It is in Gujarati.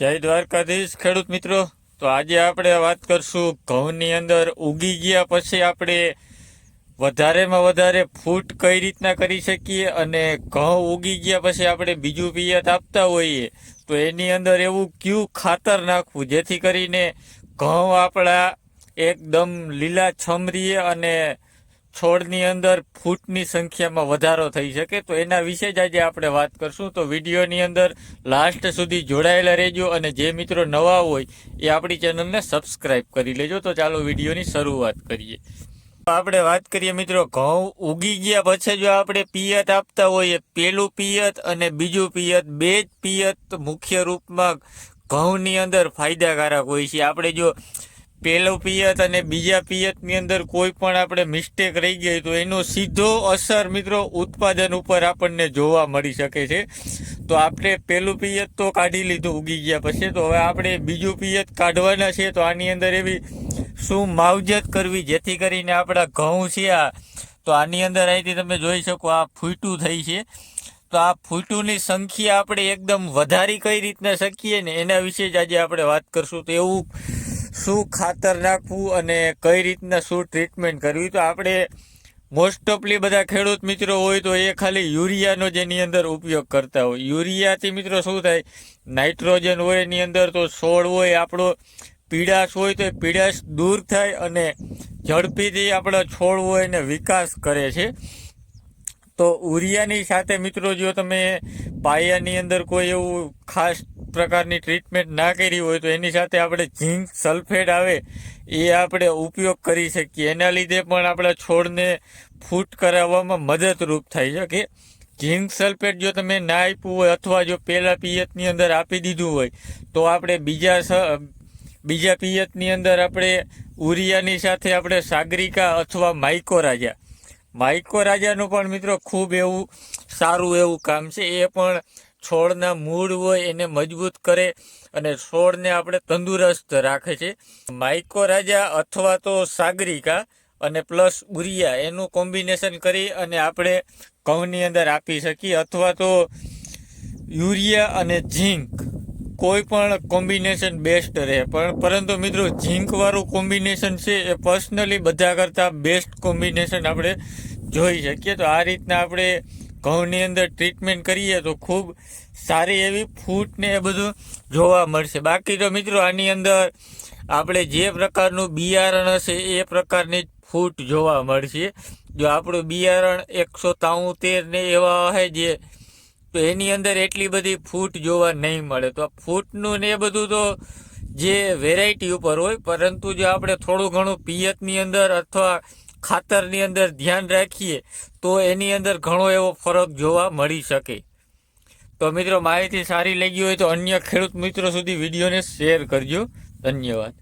જય દ્વારકાધીશ, ખેડૂત મિત્રો. તો આજે આપણે વાત કરશું ઘઉંની અંદર ઉગી ગયા પછી આપણે વધારેમાં વધારે ફૂટ કઈ રીતના કરી શકીએ અને ઘઉં ઉગી ગયા પછી આપણે બીજું પિયત આપતા હોઈએ, તો એની અંદર એવું ક્યુ ખાતર નાખવું? જેથી કરીને ઘઉં આપણા એકદમ લીલા છમરીએ અને છોડની અંદર ફૂટની સંખ્યામાં વધારો થઈ શકે તો એના વિશે જ આજે આપણે વાત કરશું. તો વિડીયોની અંદર લાસ્ટ સુધી જોડાયેલા રહેજો અને જે મિત્રો નવા હોય એ આપણી ચેનલને સબસ્ક્રાઇબ કરી લેજો. તો ચાલો વિડીયોની શરૂઆત કરીએ. આપણે વાત કરીએ મિત્રો, ઘઉં ઉગી ગયા પછી જો આપણે પિયત આપતા હોઈએ, પેલું પિયત અને બીજું પિયત, બે જ પિયત મુખ્ય રૂપમાં ઘઉંની અંદર ફાયદાકારક હોય છે. આપણે જો પેલું પિયત અને બીજા પિયતની અંદર કોઈ પણ આપણે મિસ્ટેક રહી ગઈ તો એનો સીધો અસર મિત્રો ઉત્પાદન ઉપર આપણને જોવા મળી શકે છે. તો આપણે પેલું પિયત તો કાઢી લીધું ઉગી ગયા પછી. તો હવે આપણે બીજું પિયત કાઢવાના છે તો આની અંદર એવી શું માવજત કરવી? જેથી કરીને આપણા ઘઉં છે આ. તો આની અંદર અહીંથી તમે જોઈ શકો આ ફૂટું થઈ છે. તો આ ફૂટુંની સંખ્યા આપણે એકદમ વધારી કઈ રીતના શકીએ ને એના વિશે જ આજે આપણે વાત કરશું. તો એવું શું ખાતર નાખવું અને કઈ રીતના શું ટ્રીટમેન્ટ કરવી તો આપણે મોસ્ટ ઓફલી બધા ખેડૂત મિત્રો હોય તો એ ખાલી યુરિયાનો જેની અંદર ઉપયોગ કરતા હોય. યુરિયાથી મિત્રો શું થાય? નાઇટ્રોજન હોય એની અંદર તો છોડ હોય, આપણો પીડાશ હોય તો એ પીડાશ દૂર થાય અને ઝડપીથી આપણા છોડ હોય એને વિકાસ કરે છે. તો ઉરિયાની સાથે મિત્રો જો તમે પાયાની અંદર કોઈ એવું ખાસ પ્રકારની ટ્રીટમેન્ટ ના કરી હોય તો એની સાથે આપણે ઝીંક સલ્ફેટ આવે, એ આપણે ઉપયોગ કરી શકીએ. એના લીધે પણ આપણા છોડને ફૂટ કરાવવામાં મદદરૂપ થઈ શકે ઝીંક સલ્ફેટ જો તમે ના આપ્યું હોય અથવા જો પહેલાં પિયતની અંદર આપી દીધું હોય, તો આપણે બીજા બીજા પિયતની અંદર આપણે ઉરિયાની સાથે આપણે સાગરિકા અથવા માઇકોરાજા. માઇકોરાજાનું પણ મિત્રો ખૂબ એવું સારું એવું કામ છે. એ પણ છોડના મૂળ હોય એને મજબૂત કરે અને છોડને આપણે તંદુરસ્ત રાખે છે. માઇકોરાજા અથવા તો સાગરિકા અને પ્લસ ઉરિયા એનું કોમ્બિનેશન કરી અને આપણે ઘઉંની અંદર આપી શકીએ. અથવા તો યુરિયા અને ઝીંક કોઈ પણ કોમ્બિનેશન બેસ્ટ રહે. પણ પરંતુ મિત્રો ઝીંકવાળું કોમ્બિનેશન છે એ પર્સનલી બધા કરતાં બેસ્ટ કોમ્બિનેશન આપણે જોઈ શકીએ. તો આ રીતના આપણે ઘઉંની અંદર ટ્રીટમેન્ટ કરીએ તો ખૂબ સારી એવી ફૂટ ને એ બધું જોવા મળશે. બાકી તો મિત્રો આની અંદર આપણે જે પ્રકારનું બિયારણ હશે એ પ્રકારની ફૂટ જોવા મળશે. જો આપણું બિયારણ એકસો તાઉતેર ને એવા હે જે, તો એની અંદર એટલી બધી ફૂટ જોવા નહીં મળે. તો ફૂટનું ને એ બધું તો જે વેરાયટી ઉપર હોય, પરંતુ જો આપણે થોડું ઘણું પિયતની અંદર અથવા ખાતરની અંદર ધ્યાન રાખીએ તો એની અંદર ઘણો એવો ફરક જોવા મળી શકે. તો મિત્રો, માહિતી સારી લાગી હોય તો અન્ય ખેડૂત મિત્રો સુધી વિડીયોને શેર કરજો. ધન્યવાદ.